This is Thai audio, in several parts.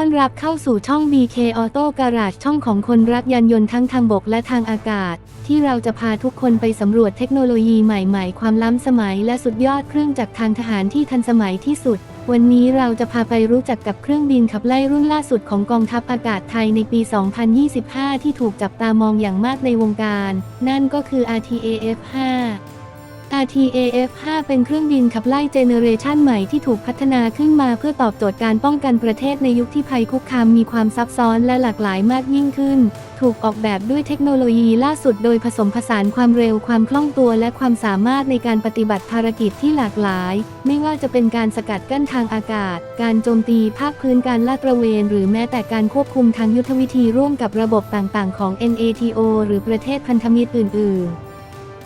อนรับเข้าสู่ช่อง BK Auto Garage ช่องของคนรักยานยนต์ทั้งทางบกและทางอากาศ ที่เราจะพาทุกคนไปสำรวจเทคโนโลยีใหม่ๆ ความล้ำสมัยและสุดยอดเครื่องจักรทางทหารที่ทันสมัยที่สุด วันนี้เราจะพาไปรู้จักกับเครื่องบินขับไล่รุ่นล่าสุดของกองทัพอากาศไทยในปี 2025 ที่ถูกจับตามองอย่างมากในวงการ นั่นก็คือ RTAF 5 RTAF-5 RTAF-5 เป็นเครื่องบินขับไล่เจเนอเรชันใหม่ที่ถูกพัฒนาขึ้นมาเพื่อตอบโจทย์การป้องกันประเทศในยุคที่ภัยคุกคามมีความซับซ้อนและหลากหลายมากยิ่งขึ้น ถูกออกแบบด้วยเทคโนโลยีล่าสุดโดยผสมผสานความเร็วความคล่องตัวและความสามารถในการปฏิบัติภารกิจที่หลากหลาย ไม่ว่าจะเป็นการสกัดกั้นทางอากาศ การโจมตีภาคพื้นการลาดตระเวน หรือแม้แต่การควบคุมทางยุทธวิธีร่วมกับระบบต่างๆ ของ NATO หรือประเทศพันธมิตรอื่น ๆ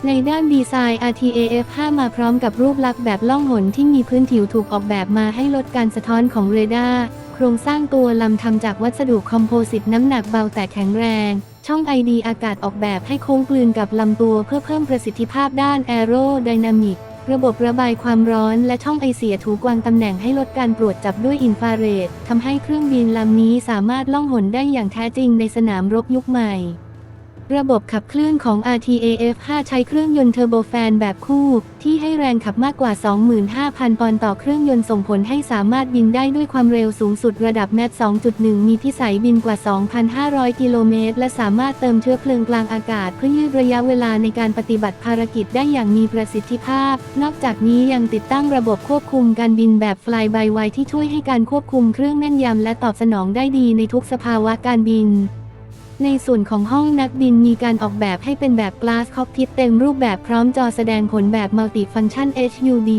ในด้านดีไซน์ RTAF5 มาพร้อมกับรูปลักษณ์แบบล่องหนที่มีพื้นผิวถูกออกแบบมาให้ลดการสะท้อนของเรดาร์โครงสร้างตัวลำทำจากวัสดุคอมโพสิตน้ำหนักเบาแต่แข็งแรง ช่องไอดีอากาศออกแบบให้โค้งกลืนกับลำตัวเพื่อเพิ่มประสิทธิภาพด้านแอโรไดนามิกระบบระบายความร้อนและช่องไอเสียถูกวางตำแหน่งให้ลดการตรวจจับด้วยอินฟราเรดทำให้เครื่องบินลำนี้สามารถล่องหนได้อย่างแท้จริงในสนามรบยุคใหม่ ระบบขับเคลื่อนของ RTAF5 ใช้เครื่องยนต์เทอร์โบแฟนแบบคู่ ที่ให้แรงขับมากกว่า 25,000 ปอนด์ต่อเครื่องยนต์ส่งผลให้สามารถบินได้ด้วยความเร็วสูงสุดระดับแมท2.1 มีพิสัยบินกว่า 2,500 กิโลเมตร และสามารถเติมเชื้อเพลิงกลางอากาศ เพื่อยืดระยะเวลาในการปฏิบัติภารกิจได้อย่างมีประสิทธิภาพ นอกจากนี้ยังติดตั้งระบบควบคุมการบินแบบ Fly by Wire ที่ช่วยให้การควบคุมเครื่องแม่นยำและตอบสนองได้ดีในทุกสภาวะการบิน ในส่วนของห้องนักบินมีการออกแบบให้เป็นแบบ Glass Cockpit เต็มรูปแบบพร้อมจอแสดงผลแบบ Multi-Function HUD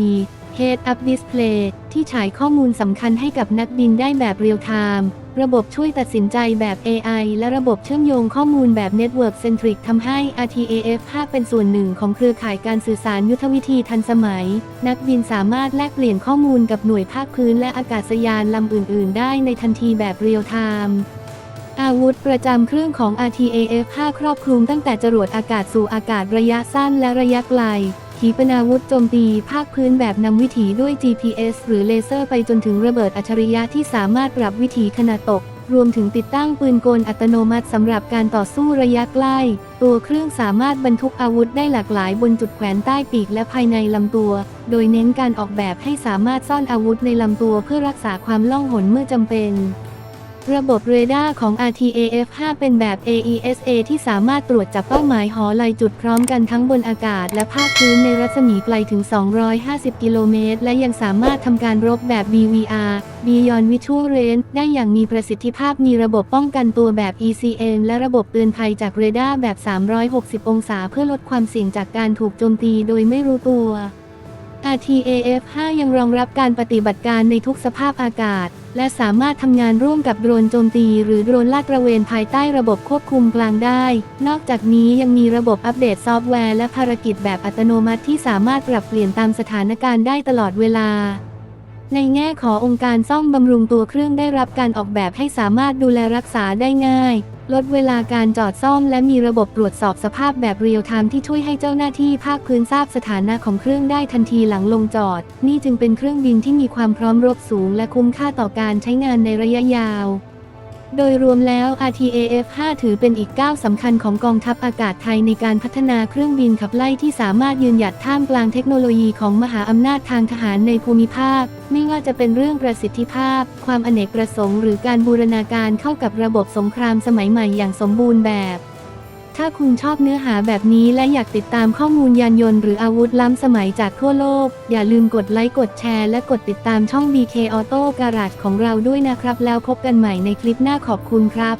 Head Up Display ที่ฉายข้อมูลสำคัญให้กับนักบินได้แบบเรียลไทม์ระบบช่วยตัดสินใจแบบ AI และระบบเชื่อมโยงข้อมูลแบบ Network Centric ทำให้ RTAF5 เป็นส่วนหนึ่งของเครือข่ายการสื่อสารยุทธวิธีทันสมัย นักบินสามารถแลกเปลี่ยนข้อมูลกับหน่วยภาคพื้นและอากาศยานลำอื่น ๆ ได้ในทันทีแบบเรียลไทม์ อาวุธประจำเครื่องของ RTAF5 ครอบคลุมตั้งแต่จรวดอากาศสู่อากาศระยะสั้นและระยะไกล ขีปนาวุธโจมตีภาคพื้นแบบนำวิถีด้วย GPS หรือเลเซอร์ไปจนถึงระเบิดอัจฉริยะที่สามารถปรับวิถีขณะตก รวมถึงติดตั้งปืนกลอัตโนมัติสำหรับการต่อสู้ระยะใกล้ ตัวเครื่องสามารถบรรทุกอาวุธได้หลากหลายบนจุดแขวนใต้ปีกและภายในลำตัว โดยเน้นการออกแบบให้สามารถซ่อนอาวุธในลำตัวเพื่อรักษาความล่องหนเมื่อจำเป็น ระบบเรดาร์ของ RTAF5 เป็นแบบ AESA ที่สามารถตรวจจับเป้าหมายหอลายจุดพร้อมกันทั้งบนอากาศและภาคพื้นในรัศมีไกลถึง 250 กิโลเมตร และยังสามารถทำการรบแบบ BVR Beyond Visual Range ได้อย่างมีประสิทธิภาพมีระบบป้องกันตัวแบบ ECM และระบบเตือนภัยจากเรดาร์แบบ 360 องศาเพื่อลดความเสี่ยงจากการถูกโจมตีโดยไม่รู้ตัว RTAF5 ยังรองรับการปฏิบัติการในทุกสภาพอากาศ และสามารถทำงานร่วมกับโดรนโจมตีหรือโดรนลาดตระเวนภายใต้ระบบควบคุมกลางได้ นอกจากนี้ยังมีระบบอัปเดตซอฟต์แวร์และภารกิจแบบอัตโนมัติที่สามารถปรับเปลี่ยนตามสถานการณ์ได้ตลอดเวลา ในแง่ขององค์การซ่อมบำรุงตัวเครื่องได้รับการออกแบบให้สามารถดูแลรักษาได้ง่าย ลดเวลาการจอดซ่อมและมีระบบตรวจสอบสภาพแบบเรียลไทม์ที่ช่วยให้เจ้าหน้าที่ภาคพื้นทราบสถานะของเครื่องได้ทันทีหลังลงจอด นี่จึงเป็นเครื่องบินที่มีความพร้อมรบสูง และคุ้มค่าต่อการใช้งานในระยะยาว โดยรวมแล้ว RTAF5 ถือเป็นอีกก้าวสำคัญของกองทัพอากาศไทยในการพัฒนาเครื่องบินขับไล่ที่สามารถยืนหยัดท่ามกลางเทคโนโลยีของมหาอำนาจทางทหารในภูมิภาค ไม่ว่าจะเป็นเรื่องประสิทธิภาพ ความอเนกประสงค์หรือการบูรณาการเข้ากับระบบสงครามสมัยใหม่อย่างสมบูรณ์แบบ ถ้าคุณชอบเนื้อหาแบบนี้และอยากติดตามข้อมูลยานยนต์หรืออาวุธล้ำสมัยจากทั่วโลก อย่าลืมกดไลค์กดแชร์และกดติดตามช่อง BK Auto Garage ของเราด้วยนะครับ แล้วพบกันใหม่ในคลิปหน้าขอบคุณครับ